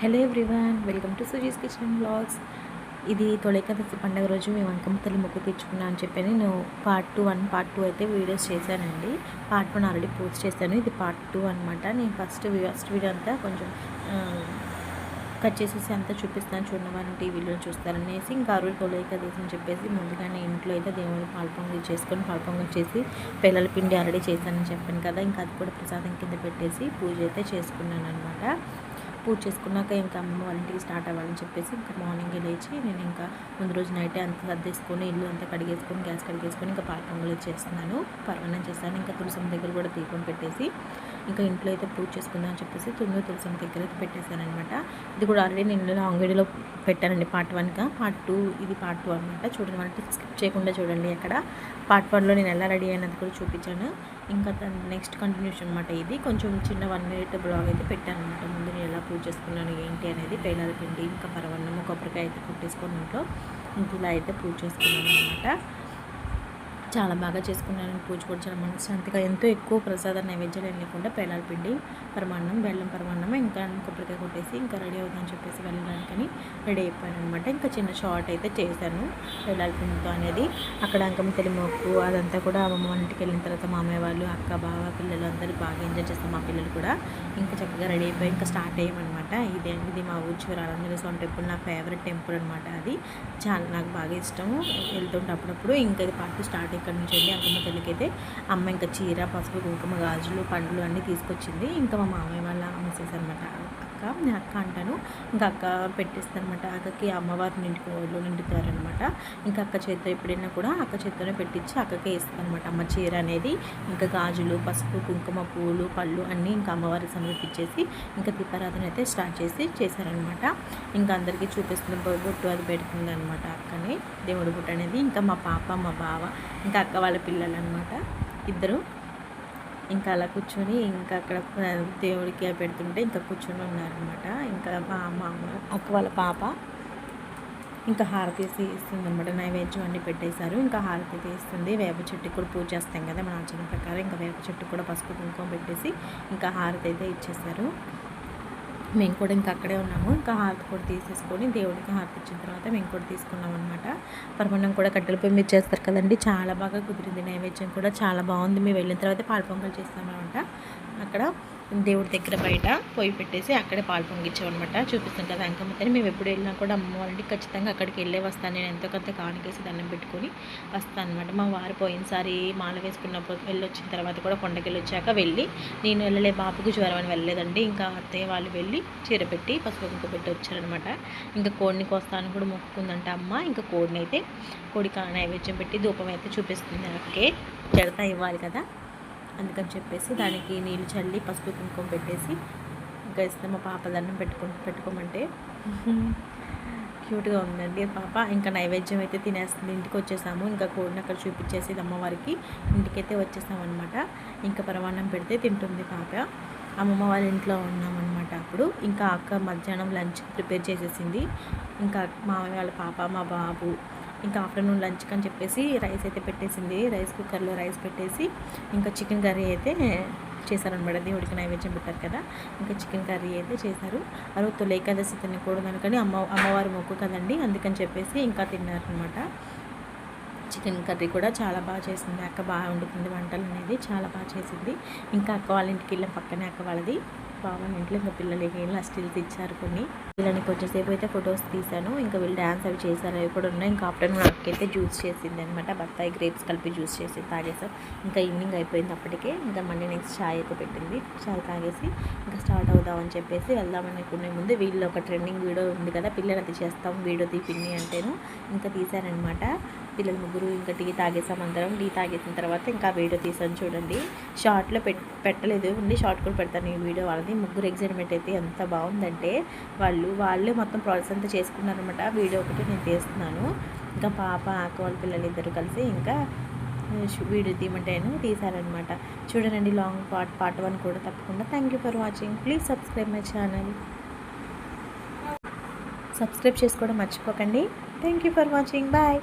Hello everyone welcome to Suji's kitchen blogs ఇది తొలేకాదశి పండుగ రోజు మేము అంకమ్మ తల్లి మొక్కు తెచ్చుకున్నా అని చెప్పి నేను part two one part two అయితే వీడియోస్ చేశానండి. పార్ట్ వన్ ఆల్రెడీ పోస్ట్ చేశాను. ఇది పార్ట్ టూ అనమాట నేను ఫస్ట్ ఫస్ట్ వీడియో అంతా కొంచెం కట్ చేసేసి అంతా చూపిస్తాను. చూడడం టీవీలో చూస్తారనేసి ఇంకా ఆ రోజు అని చెప్పేసి ముందుగానే ఇంట్లో అయితే దేవుడి పాల్పొంగల్ చేసుకొని పాల్పొంగల్ చేసి పిల్లల పిండి ఆల్రెడీ చేశానని చెప్పాను కదా. ఇంకా అది కూడా ప్రసాదం కింద పెట్టేసి పూజ అయితే చేసుకున్నాను అనమాట పూజ చేసుకున్నాక ఇంకా అమ్మ వాళ్ళ ఇంటికి స్టార్ట్ అవ్వాలని చెప్పేసి ఇంకా మార్నింగ్ లేచి నేను ఇంకా ముందు రోజు నైటే అంత సర్దేసుకొని ఇల్లు అంతా కడిగేసుకొని గ్యాస్ కడిగేసుకొని ఇంకా పాల పొంగలు చేస్తున్నాను. పర్వణం చేస్తాను. ఇంకా తులసం దగ్గర కూడా దీపం పెట్టేసి ఇంకా ఇంట్లో అయితే పూజ చేసుకుందాం అని చెప్పేసి తుమ్మిది తులసం దగ్గర అయితే పెట్టేశానమాట ఇది కూడా ఆల్రెడీ నేను అంగడిలో పెట్టానండి పార్ట్ వన్గా పార్ట్ టూ ఇది పార్ట్ టూ అనమాట చూడండి అంటే స్కిప్ చేయకుండా చూడండి అక్కడ పార్ట్ వన్లో నేను ఎలా రెడీ అయినది కూడా చూపించాను. ఇంకా నెక్స్ట్ కంటిన్యూషన్ అనమాట ఇది. కొంచెం చిన్న వన్ మినిట్ బ్లాగ్ అయితే పెట్టాను అనమాట ముందు నేను ఎలా పూజ చేసుకున్నాను ఏంటి అనేది పేలాల పిండి ఇంకా పరవన్నము కొబ్బరికాయ అయితే కుట్టేసుకొని ఇంట్లో ఇలా అయితే పూజ చేసుకున్నాను అనమాట చాలా బాగా చేసుకున్నాను పూజ కూడా చాలా మనశ్శాంతిగా ఎంతో ఎక్కువ ప్రసాద నైవేద్యాలు లేకుండా పేలాల పిండి పరమాన్నం బెల్లం పరమాన్నం ఇంకా కొబ్బరికాయ కొట్టేసి ఇంకా రెడీ అవుతుందని చెప్పేసి వెళ్ళడానికని రెడీ అయిపోయాను అనమాట ఇంకా చిన్న షార్ట్ అయితే చేశాను పేలాల పిండితో అనేది. అక్కడ అంకమ్మ తెలి మొక్కు అదంతా కూడా అమ్మమ్మ ఇంటికి వెళ్ళిన తర్వాత మామయ్య వాళ్ళు అక్క బావ పిల్లలు అందరూ బాగా ఎంజాయ్ చేస్తాం మా పిల్లలు కూడా. ఇంకా చక్కగా రెడీ అయిపోయి ఇంకా స్టార్ట్ అయ్యామన్నమాట. ఇదే ఇది మా ఊరు చివరాలంజన స్వామి టెంపుల్ నా ఫేవరెట్ టెంపుల్ అనమాట అది. చాలా నాకు బాగా ఇష్టం వెళ్తుంటే అప్పుడప్పుడు ఇంకా ఇది పాటు స్టార్ట్ అక్కడి నుంచి వెళ్ళి అంకమ్మ తల్లికి అయితే అమ్మ ఇంకా చీర పసుపు కుంకుమ గాజులు పండ్లు అన్నీ తీసుకొచ్చింది. ఇంకా మా మామయ్య వాళ్ళ మిస్సెస్ అనమాట అక్క నేను అక్క అంటాను ఇంకా అక్క పెట్టిస్తానమాట అక్కకి అమ్మవారు నిండుకు నిండుతారనమాట ఇంకా అక్క చేతితో ఎప్పుడైనా కూడా అక్క చేతితోనే పెట్టించి అక్కకే ఇస్తానమాట అమ్మ చీర అనేది ఇంకా గాజులు పసుపు కుంకుమ పూలు పళ్ళు అన్నీ ఇంకా అమ్మవారికి సమర్పించేసి ఇంకా దీపారాధన అయితే స్టార్ట్ చేసి చేశారనమాట ఇంకా అందరికీ చూపిస్తున్న బొట్టు అది పెడుతుంది అనమాట అక్కనే. దేవుడి బుట్టు అనేది ఇంకా మా పాప మా బావ ఇంకా అక్క వాళ్ళ పిల్లలు అనమాట ఇద్దరు ఇంకా అలా కూర్చొని ఇంకా అక్కడ దేవుడికి పెడుతుంటే ఇంకా కూర్చొని ఉన్నారనమాట ఇంకా మా మామ అక్క వాళ్ళ పాప ఇంకా హారతి ఇస్తుంది అనమాట నైవేద్యం అన్ని పెట్టేశారు. ఇంకా హారతి తీస్తుంది వేప చెట్టుకి కూడా పూజ చేస్తాం కదా మన ఆచరణ ప్రకారం. ఇంకా వేప చెట్టు కూడా పసుపు కుంకుమ పెట్టేసి ఇంకా హారతి అయితే ఇచ్చేసారు మేము కూడా ఇంకా అక్కడే ఉన్నాము. ఇంకా హారతి కూడా తీసేసుకొని దేవుడికి హారతి ఇచ్చిన తర్వాత మేము కూడా తీసుకున్నాం అనమాట పరమాన్నం కూడా కట్టెల పొయ్యి మీరు చేస్తారు కదండి. చాలా బాగా కుదిరింది. నైవేద్యం కూడా చాలా బాగుంది. మేము వెళ్ళిన తర్వాత పాల పొంగల్ చేస్తామన్నమాట అక్కడ దేవుడి దగ్గర బయట పొయ్యి పెట్టేసి అక్కడే పాలు పొంగించామన్నమాట చూపిస్తాం కదా అంకమ్మ మేము ఎప్పుడు వెళ్ళినా కూడా అమ్మ వాళ్ళకి ఖచ్చితంగా అక్కడికి వెళ్ళే వస్తాను. నేను ఎంతో కొంత కానికేసి దండం పెట్టుకొని వస్తాను అనమాట మా వారు పోయినసారి మాల వేసుకున్నప్పుడు వెళ్ళొచ్చిన తర్వాత కూడా కొండకెళ్ళి వచ్చాక వెళ్ళి నేను వెళ్ళలే బాబుకు జ్వరం అని వెళ్ళలేదండి. ఇంకా అత్తయ్య వాళ్ళు వెళ్ళి చీర పెట్టి పసుపు కుంకు పెట్టి వచ్చారనమాట ఇంకా కోడిని కోస్తాను కూడా మొక్కుకుందంట అమ్మ. ఇంకా కోడిని అయితే కోడికి నైవేద్యం పెట్టి ధూపం అయితే చూపిస్తుంది అక్కే జడతా ఇవ్వాలి కదా. అందుకని చెప్పేసి దానికి నీళ్ళు చల్లి పసుపు కుంకుమ పెట్టేసి ఇంకా ఇస్తే మా పాప దండం పెట్టుకో పెట్టుకోమంటే. క్యూట్గా ఉందండి పాప. ఇంకా నైవేద్యం అయితే తినేస్తుంది. ఇంటికి వచ్చేసాము. ఇంకా కోడిని అక్కడ చూపించేసి అమ్మవారికి. ఇంటికైతే వచ్చేసామన్నమాట. ఇంకా పరమాన్నం పెడితే తింటుంది పాప. అమ్మమ్మ వాళ్ళ ఇంట్లో ఉన్నామన్నమాట అప్పుడు. ఇంకా అక్క మధ్యాహ్నం లంచ్ ప్రిపేర్ చేసేసింది. ఇంకా మామయ్య వాళ్ళ పాప మా బాబు ఇంకా ఆఫ్టర్నూన్ లంచ్కి అని చెప్పేసి రైస్ అయితే పెట్టేసింది. రైస్ కుక్కర్లో రైస్ పెట్టేసి ఇంకా చికెన్ కర్రీ అయితే చేశారనమాట. దేవుడికి నైవేద్యం పెట్టారు కదా ఇంకా చికెన్ కర్రీ అయితే చేశారు. ఆ రోజు తొలి ఏకాదశి తినకూడదు అనుకని అమ్మ అమ్మవారి మొక్కు కదండి అందుకని చెప్పేసి ఇంకా తిన్నారనమాట. చికెన్ కర్రీ కూడా చాలా బాగా చేసింది. అక్క బాగా వండుతుంది వంటలు అనేది చాలా బాగా చేసింది. ఇంకా అక్క వాళ్ళ ఇంటికి వెళ్ళిన పక్కనే అక్క వాళ్ళది. పాపం ఇంట్లో ఇంకా పిల్లలకి ఇలా స్టిల్స్ ఇచ్చారు కొన్ని. వీళ్ళని కొంచెంసేపు అయితే ఫొటోస్ తీశాను. ఇంకా వీళ్ళు డ్యాన్స్ అవి చేశారు. అవి కూడా ఉన్నాయి. ఇంకా ఆఫ్టర్నూన్ అక్కైతే జ్యూస్ చేసింది అనమాట బత్తాయి గ్రేప్స్ కలిపి జ్యూస్ చేసి తాగేసాం ఇంకా ఈవినింగ్ అయిపోయింది అప్పటికే. ఇంకా మళ్ళీ నెక్స్ట్ ఛాయ్ అయితే పెట్టింది. చాయ్ తాగేసి ఇంకా స్టార్ట్ అవుదామని చెప్పేసి వెళ్దామని అనుకునే ముందు వీళ్ళు ఒక ట్రెండింగ్ వీడియో ఉంది కదా. పిల్లలు అది చేస్తాం వీడియో తీపిన్ని అంటేను. ఇంకా తీశారనమాట పిల్లలు ముగ్గురు ఇంకా టీ తాగేసాం అందరం. టీ తాగేసిన తర్వాత ఇంకా వీడియో తీసాను చూడండి. షార్ట్లో పెట్ పెట్టలేదు. ఉంది షార్ట్ కూడా పెడతాను ఈ వీడియో వాళ్ళది. ముగ్గురు ఎగ్జైట్మెంట్ అయితే ఎంత బాగుందంటే వాళ్ళు వాళ్ళే మొత్తం ప్రాసెస్ అంతా చేసుకున్నారనమాట వీడియో ఒకటి నేను తీస్తున్నాను. ఇంకా పాప ఆకవాళ్ళ పిల్లలు ఇద్దరు కలిసి ఇంకా వీడియో తీయమంటేను తీశారనమాట చూడండి లాంగ్ పార్ట్ పార్ట్ వన్ కూడా తప్పకుండా. Thank you for watching please subscribe my channel subscribe చేసుకోవడం మర్చిపోకండి. Thank you for watching bye